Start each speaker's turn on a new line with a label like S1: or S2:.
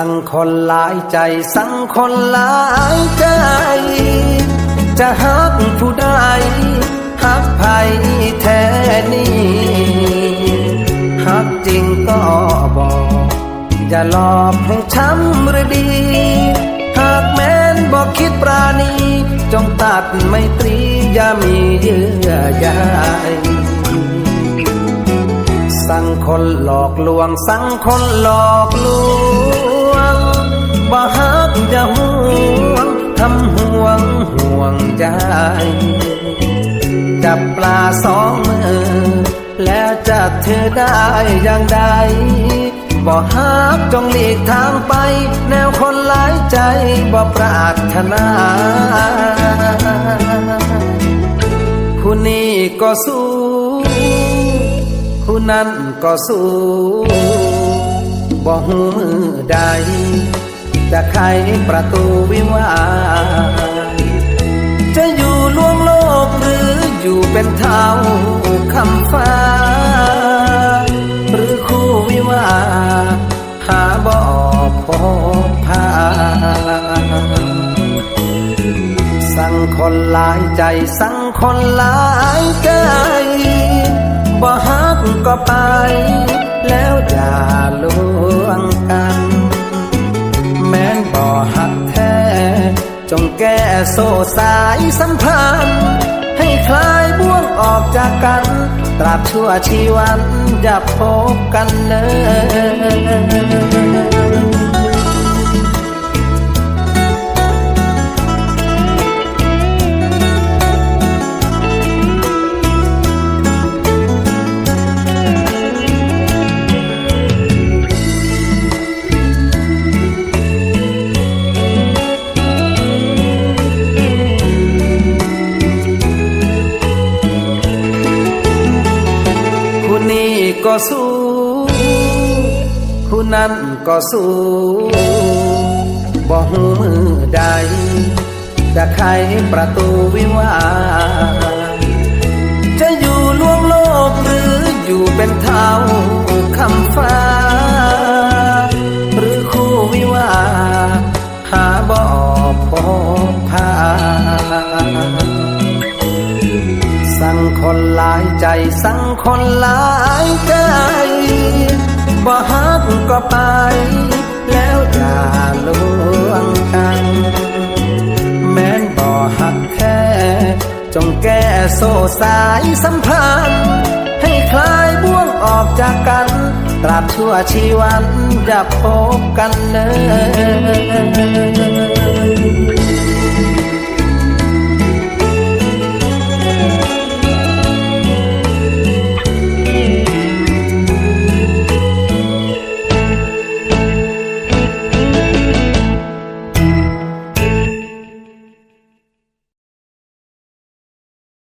S1: ั่งคนหลายใจ สั่งคนหลายใจ จะฮักผู้ใดฮักไผแท้นี่ฮักจริงก็บอก อย่าหลอกให้ช้ำหรือดี หากแม้นบอกคิดปราณี จงตัดไม่ตรีอย่ามีเยื่อใยสั่งคนหลอกลวง สั่งคนหลอกลวง จับปลาสองมือ แล้วจับเธอได้อย่างใดบ่ฮักจงหลีกทางไป แนวคนหลายใจบ่ปรารถนาผู้นี้ก็สู้ผู้นั้นก็สู้บ่หูมือใดจะไขประตูวิวา อยู่เป็นเท้าคำฟ้า หรือคู่วิวา หาบ่พบพา สั่งคนหลายใจสั่งคนหลายใจบ่ฮักก็ไป แล้วอย่าลวงกัน แม้นบ่ฮักแท้ จงแก้โซ่สายสัมพันธ์ ให้คลายบ่วงออกจากกัน ตราบชั่วชีวันจะพบกันเลย นี้ก็สู้ ผู้นั้นก็สู้บ่หูมือใดจะไขประตูวิวา จะอยู่ล่วงโลกหรืออยู่เป็นเท้าคำฟ้า หรือคู่วิวา หาบ่พบพา งคนหลายใจสั่งคนหลายใจบ่ฮักก็ไป แล้วอย่าลวงกัน แม้นบ่ฮักแค่ จงแก้โซ่สายสัมพันธ์ให้คลายบ่วงออกจากกัน ตราบชั่วชีวันอย่าพบกันเลย